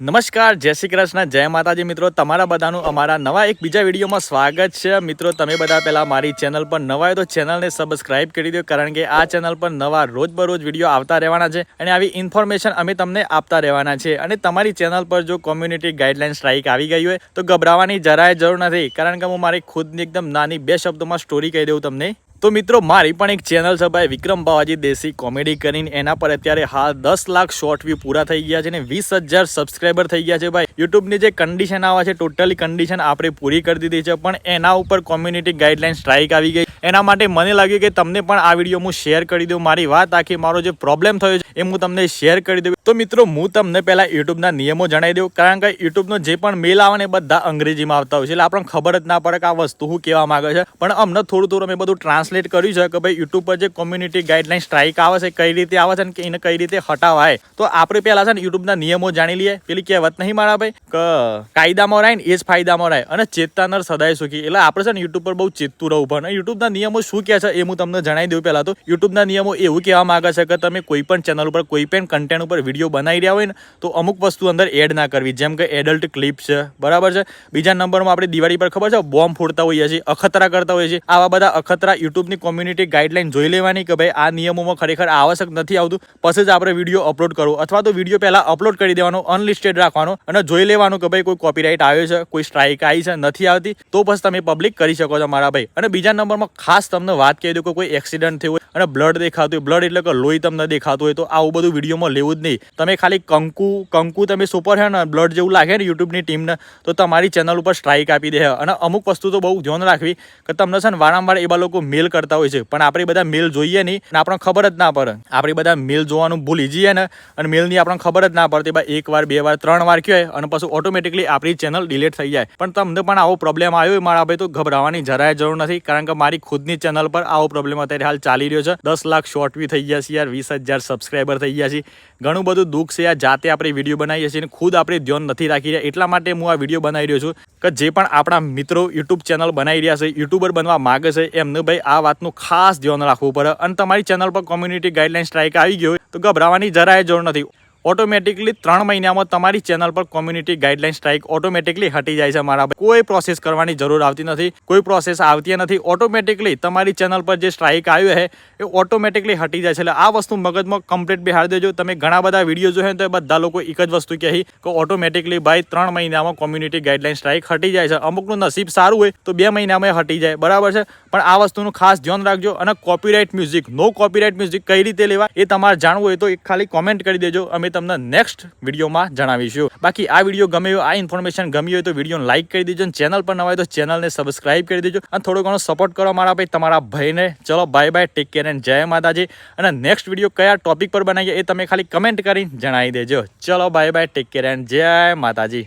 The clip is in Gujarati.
નમસ્કાર, જય શ્રી કૃષ્ણ, જય માતાજી મિત્રો. તમારા બધાનું અમારા નવા એક બીજા વિડીયોમાં સ્વાગત છે. મિત્રો, તમે બધા પહેલાં મારી ચેનલ પર નવા હોય તો ચેનલને સબસ્ક્રાઇબ કરી દો કારણ કે આ ચેનલ પર નવા રોજબરોજ વીડિયો આવતા રહેવાના છે અને આવી ઇન્ફોર્મેશન અમે તમને આપતા રહેવાના છે. અને તમારી ચેનલ પર જો કોમ્યુનિટી ગાઈડલાઇન સ્ટ્રાઇક આવી ગઈ હોય, તો ગભરાવાની જરાય જરૂર નથી, કારણ કે હું મારી ખુદની એકદમ નાની બે શબ્દોમાં સ્ટોરી કહી દઉં તમને. તો મિત્રો, મારી પણ એક ચેનલ છે ભાઈ, વિક્રમ બાવાજી દેશી કોમેડી કરીને. એના પર અત્યારે હાલ દસ લાખ શોર્ટ વ્યૂ પૂરા થઈ ગયા છે અને વીસ હજાર સબસ્ક્રાઈબર થઈ ગયા છે ભાઈ. યુટ્યુબની જે કન્ડિશન આવે છે ટોટલી કન્ડિશન આપણે પૂરી કરી દીધી છે, પણ એના ઉપર કોમ્યુનિટી ગાઈડલાઇન સ્ટ્રાઇક આવી ગઈ. એના માટે મને લાગ્યું કે તમને પણ આ વીડિયો હું શેર કરી દઉં. મારી વાત આખી, મારો જે પ્રોબ્લેમ થયો છે, એ હું તમને શેર કરી દઉં. તો મિત્રો, હું તમને પહેલાં યુટ્યુબના નિયમો જણાવી દઉં. કારણ કે યુટ્યુબનો જે પણ મેલ આવે ને બધા અંગ્રેજીમાં આવતા હોય છે. એટલે આપણને ખબર જ ના પડે કે આ વસ્તુ શું કહેવા માગે છે. પણ અમને થોડું થોડું મેં બધું ટ્રાન્સલેટ કર્યું છે કે ભાઈ, યુટ્યુબ પર જે કોમ્યુનિટી ગાઈડલાઈન સ્ટ્રાઇક આવે છે, કઈ રીતે આવે છે અને એને કઈ રીતે હટાવાય. તો આપણે પહેલાં છે ને યુટ્યુબના નિયમો જાણી લઈએ. પેલી કહેવત નહીં મારા ભાઈ, કે કાયદામાં રહે ને એ જ ફાયદામાં રહે. અને ચેતતા નર સદાય સુખી. એટલે આપણે છે ને યુટ્યુબ પર બહુ ચેતતું રહેવું પડે. યુટ્યુબના નિયમો શું કહે છે એ હું તમને જણાવી દઉં પહેલાં તો. યુટ્યુબના નિયમો એવું કહેવા માગે છે કે તમે કોઈ પણ ચેનલ ઉપર, કોઈ પણ કન્ટેન્ટ ઉપર વીડિયો બનાવી રહ્યા હોય ને, તો અમુક વસ્તુ અંદર એડ ના કરવી. જેમ કે એડલ્ટ ક્લિપ છે, બરાબર છે? બીજા નંબરમાં આપણે દિવાળી પર ખબર છે બોમ્બ ફોડતા હોઈએ છીએ, અખતરા કરતા હોઈએ છીએ. આવા બધા અખતરા યુટ્યુબની કોમ્યુનિટી ગાઈડલાઈન જોઈ લેવાની કે ભાઈ આ નિયમોમાં ખરેખર આવશ્યક નથી આવતું. પછી જ આપણે વીડિયો અપલોડ કરવો. અથવા તો વીડિયો પહેલાં અપલોડ કરી દેવાનો અનલિસ્ટેડ રાખવાનો અને જોઈ લેવાનું કે ભાઈ કોઈ કોપીરાઇટ આવ્યો છે, કોઈ સ્ટ્રાઇક આવી છે, નથી આવતી, તો પછી તમે પબ્લિક કરી શકો છો મારા ભાઈ. અને બીજા નંબરમાં ખાસ તમને વાત કહી દઉં કે કોઈ એક્સિડન્ટ થયું અને બ્લડ દેખાતું હોય. બ્લડ એટલે કે લોહી તમને દેખાતું હોય તો આવું બધું વિડીયોમાં લેવું જ નહીં. તમે ખાલી કંકુ કંકુ તમે સુપર હે ને બ્લડ જેવું લાગે ને યુટ્યુબની ટીમને તો તમારી ચેનલ ઉપર સ્ટ્રાઇક આપી દે. અને અમુક વસ્તુ તો બહુ ધ્યાન રાખવી કે તમને છે ને વારંવાર એવા લોકો મેલ કરતા હોય છે. પણ આપણે બધા મેલ જોઈએ નહીં અને આપણને ખબર જ ના પડે. આપણે બધા મેલ જોવાનું ભૂલી જઈએ ને, અને મેલની આપણને ખબર જ ના પડતી ભાઈ એક વાર, બે વાર, ત્રણ વાર કહેવાય અને પછી ઓટોમેટિકલી આપણી ચેનલ ડિલીટ થઈ જાય. પણ તમને પણ આવો પ્રોબ્લેમ આવ્યો મારા ભાઈ, તો ગભરાવાની જરાય જરૂર નથી. કારણ કે મારી ખુદની ચેનલ પર આવો પ્રોબ્લેમ અત્યારે હાલ ચાલી રહ્યો છે. દસ લાખ શોર્ટ વ્યૂ થઈ ગયા છે યાર, વીસ હજાર સબસ્ક્રાઈબર થઈ ગયા છે ઘણું બધું દુઃખ છે યાર, જાતે આપણે વીડિયો બનાવીએ છીએ ખુદ આપણે ધ્યાન નથી રાખી રહ્યા. એટલા માટે હું આ વીડિયો બનાવી રહ્યો છું કે જે પણ આપણા મિત્રો યુટ્યુબ ચેનલ બનાવી રહ્યા છે યુટ્યુબર બનવા માગે છે, એમને ભાઈ આ વાતનું ખાસ ધ્યાન રાખવું પડે. અને તમારી ચેનલ પર કોમ્યુનિટી ગાઈડલાઇન સ્ટ્રાઇક આવી ગયો તો ગભરાવાની જરાય જરૂર નથી. ઓટોમેટિકલી ત્રણ મહિનામાં તમારી ચેનલ પર કોમ્યુનિટી ગાઈડલાઈન સ્ટ્રાઇક ઓટોમેટિકલી હટી જાય છે મારા કોઈ પ્રોસેસ કરવાની જરૂર આવતી નથી, કોઈ પ્રોસેસ આવતી નથી. ઓટોમેટિકલી તમારી ચેનલ પર જે સ્ટ્રાઇક આવ્યો છે, એ ઓટોમેટિકલી હટી જાય છે. એટલે આ વસ્તુ મગજમાં કમ્પ્લીટ બિહાર દેજો. તમે ઘણા બધા વીડિયો જોયો તો બધા લોકો એક જ વસ્તુ કહે કે ઓટોમેટિકલી ભાઈ ત્રણ મહિનામાં કોમ્યુનિટી ગાઈડલાઈન સ્ટ્રાઇક હટી જાય છે. અમુકનું નસીબ સારું હોય તો બે મહિનામાં હટી જાય. બરાબર છે? પણ આ વસ્તુનું ખાસ ધ્યાન રાખજો અને copyright music no copyright music કઈ રીતે લેવા એ તમારે જાણવું હોય તો એક ખાલી કોમેન્ટ કરી દેજો. અમે તમને નેક્સ્ટ વિડીયોમાં જણાવીશું. બાકી આ વીડિયો ગમે આ ઇન્ફોર્મેશન ગમી હોય તો વિડીયોને લાઇક કરી દેજો અને ચેનલ પર નવા હોય તો ચેનલને સબસ્ક્રાઇબ કરી દેજો અને થોડો ઘણો સપોર્ટ કરો મારા ભાઈ, તમારા ભાઈને. ચલો bye bye take care and જય માતાજી. અને નેક્સ્ટ વીડિયો કયા ટોપિક પર બનાવીએ એ તમે ખાલી કમેન્ટ કરીને જણાવી દેજો. ચલો bye bye take care and જય માતાજી.